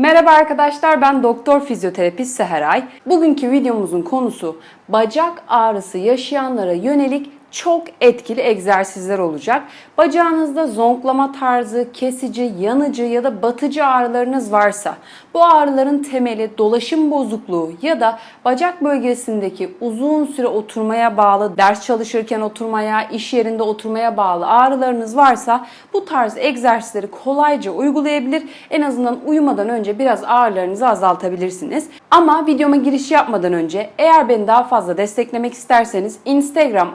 Merhaba arkadaşlar ben doktor fizyoterapist Seheray. Bugünkü videomuzun konusu bacak ağrısı yaşayanlara yönelik çok etkili egzersizler olacak. Bacağınızda zonklama tarzı, kesici, yanıcı ya da batıcı ağrılarınız varsa bu ağrıların temeli dolaşım bozukluğu ya da bacak bölgesindeki uzun süre oturmaya bağlı, ders çalışırken oturmaya, iş yerinde oturmaya bağlı ağrılarınız varsa bu tarz egzersizleri kolayca uygulayabilir. En azından uyumadan önce biraz ağrılarınızı azaltabilirsiniz. Ama videoma giriş yapmadan önce eğer beni daha fazla desteklemek isterseniz Instagram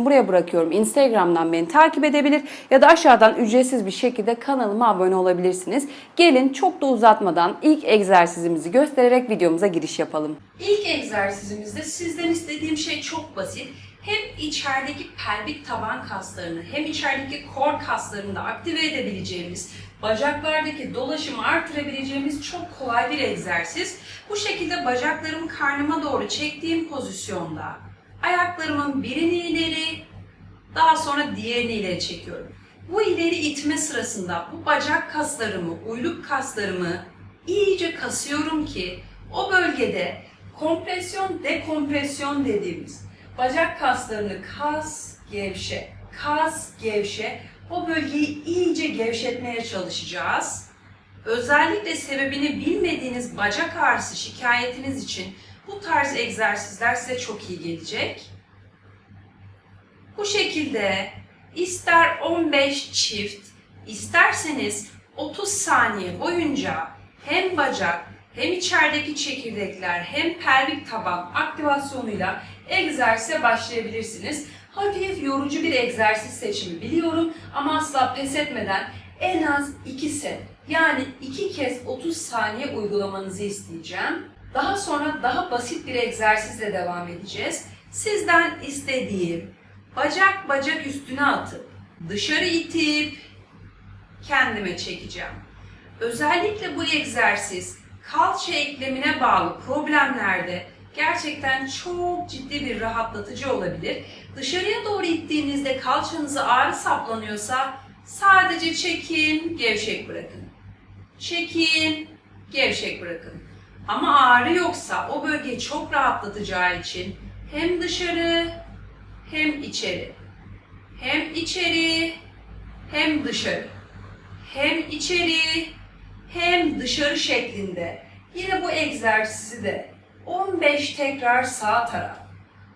adresimi buraya bırakıyorum. Instagram'dan beni takip edebilir ya da aşağıdan ücretsiz bir şekilde kanalıma abone olabilirsiniz. Gelin çok da uzatmadan ilk egzersizimizi göstererek videomuza giriş yapalım. İlk egzersizimizde sizden istediğim şey çok basit. Hem içerideki pelvik taban kaslarını hem içerideki kor kaslarını da aktive edebileceğimiz, bacaklardaki dolaşımı artırabileceğimiz çok kolay bir egzersiz. Bu şekilde bacaklarımı karnıma doğru çektiğim pozisyonda ayaklarımın birini ileri, daha sonra diğerini ileri çekiyorum. Bu ileri itme sırasında bu bacak kaslarımı, uyluk kaslarımı iyice kasıyorum ki o bölgede kompresyon, dekompresyon dediğimiz bacak kaslarını kas, gevşe, kas, gevşe o bölgeyi iyice gevşetmeye çalışacağız. Özellikle sebebini bilmediğiniz bacak ağrısı şikayetiniz için bu tarz egzersizler size çok iyi gelecek. Bu şekilde ister 15 çift, isterseniz 30 saniye boyunca hem bacak hem içerideki çekirdekler hem pelvik taban aktivasyonuyla egzersize başlayabilirsiniz. Hafif yorucu bir egzersiz seçimi biliyorum ama asla pes etmeden en az 2 set yani 2 kez 30 saniye uygulamanızı isteyeceğim. Daha sonra daha basit bir egzersizle devam edeceğiz. Sizden istediğim bacak bacak üstüne atıp dışarı itip kendime çekeceğim. Özellikle bu egzersiz kalça eklemine bağlı problemlerde gerçekten çok ciddi bir rahatlatıcı olabilir. Dışarıya doğru ittiğinizde kalçanızı ağrı saplanıyorsa sadece çekin, gevşek bırakın. Çekin, gevşek bırakın. Ama ağrı yoksa o bölgeyi çok rahatlatacağı için hem dışarı hem içeri. Hem içeri hem dışarı. Hem içeri hem dışarı şeklinde. Yine bu egzersizi de 15 tekrar sağ taraf,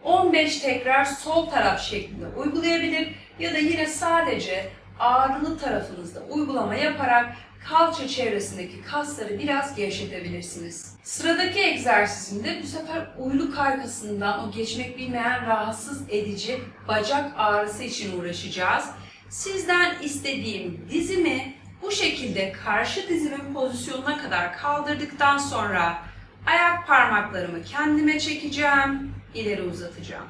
15 tekrar sol taraf şeklinde uygulayabilir ya da yine sadece ağrılı tarafınızda uygulama yaparak kalça çevresindeki kasları biraz gevşetebilirsiniz. Sıradaki egzersizimde bu sefer uyluk arkasından o geçmek bilmeyen rahatsız edici bacak ağrısı için uğraşacağız. Sizden istediğim dizimi bu şekilde karşı dizimin pozisyonuna kadar kaldırdıktan sonra ayak parmaklarımı kendime çekeceğim, ileri uzatacağım.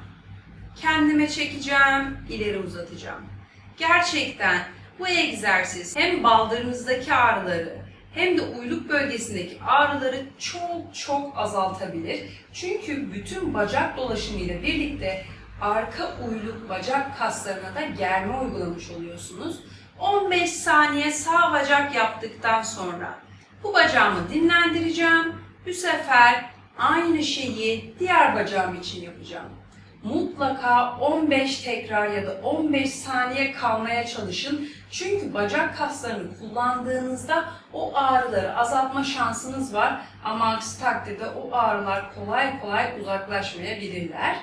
Kendime çekeceğim, ileri uzatacağım. Gerçekten bu egzersiz hem baldırınızdaki ağrıları hem de uyluk bölgesindeki ağrıları çok çok azaltabilir. Çünkü bütün bacak dolaşımı ile birlikte arka uyluk bacak kaslarına da germe uygulamış oluyorsunuz. 15 saniye sağ bacak yaptıktan sonra bu bacağımı dinlendireceğim. Bu sefer aynı şeyi diğer bacağım için yapacağım. Mutlaka 15 tekrar ya da 15 saniye kalmaya çalışın. Çünkü bacak kaslarını kullandığınızda o ağrıları azaltma şansınız var. Ama aksi takdirde o ağrılar kolay kolay uzaklaşmayabilirler.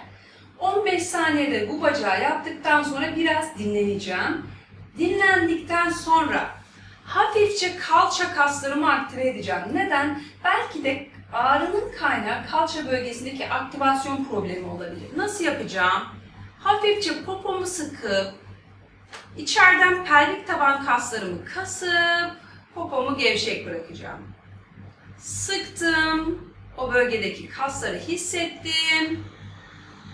15 saniyede bu bacağı yaptıktan sonra biraz dinleneceğim. Dinlendikten sonra hafifçe kalça kaslarımı aktive edeceğim. Neden? Belki de ağrının kaynağı kalça bölgesindeki aktivasyon problemi olabilir. Nasıl yapacağım? Hafifçe popomu sıkıp içeriden pelvik taban kaslarımı kasıp popomu gevşek bırakacağım. Sıktım. O bölgedeki kasları hissettim.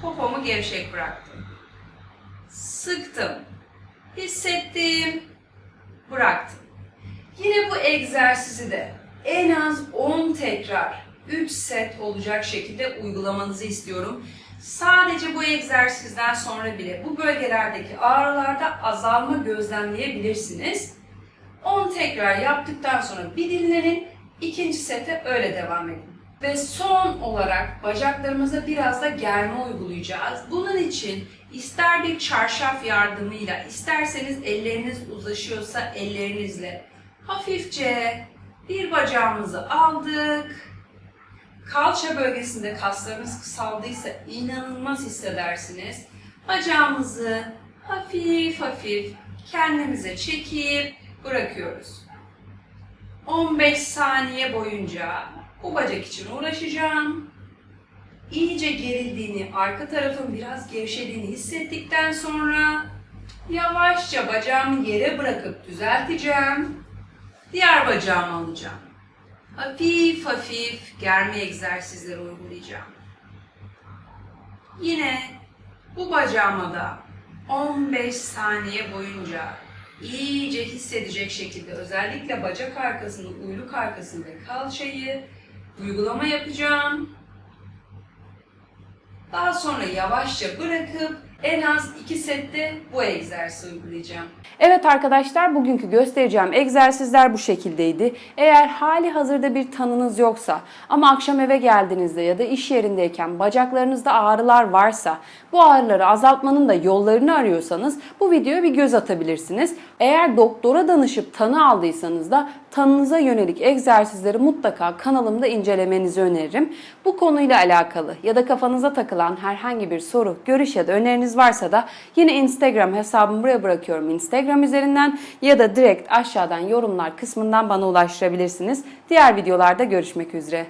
Popomu gevşek bıraktım. Sıktım. Hissettim. Bıraktım. Yine bu egzersizi de en az 10 tekrar 3 set olacak şekilde uygulamanızı istiyorum. Sadece bu egzersizden sonra bile bu bölgelerdeki ağrılarda azalma gözlemleyebilirsiniz. 10 tekrar yaptıktan sonra bir dinlenin. İkinci sete öyle devam edin. Ve son olarak bacaklarımıza biraz da germe uygulayacağız. Bunun için ister bir çarşaf yardımıyla, isterseniz elleriniz uzlaşıyorsa ellerinizle hafifçe bir bacağımızı aldık. Kalça bölgesinde kaslarınız kısaldıysa inanılmaz hissedersiniz. Bacağımızı hafif hafif kendimize çekip bırakıyoruz. 15 saniye boyunca bu bacak için uğraşacağım. İyice gerildiğini, arka tarafın biraz gevşediğini hissettikten sonra yavaşça bacağımı yere bırakıp düzelteceğim. Diğer bacağımı alacağım. Hafif hafif germe egzersizleri uygulayacağım. Yine bu bacağıma da 15 saniye boyunca iyice hissedecek şekilde özellikle bacak arkasını, uyluk arkasını ve kalçayı uygulama yapacağım. Daha sonra yavaşça bırakıp en az 2 sette bu egzersizi uygulayacağım. Evet arkadaşlar bugünkü göstereceğim egzersizler bu şekildeydi. Eğer hali hazırda bir tanınız yoksa ama akşam eve geldiğinizde ya da iş yerindeyken bacaklarınızda ağrılar varsa bu ağrıları azaltmanın da yollarını arıyorsanız bu videoya bir göz atabilirsiniz. Eğer doktora danışıp tanı aldıysanız da tanınıza yönelik egzersizleri mutlaka kanalımda incelemenizi öneririm. Bu konuyla alakalı ya da kafanıza takılan herhangi bir soru, görüş ya da öneriniz varsa da yine Instagram hesabımı buraya bırakıyorum. Instagram üzerinden ya da direkt aşağıdan yorumlar kısmından bana ulaştırabilirsiniz. Diğer videolarda görüşmek üzere.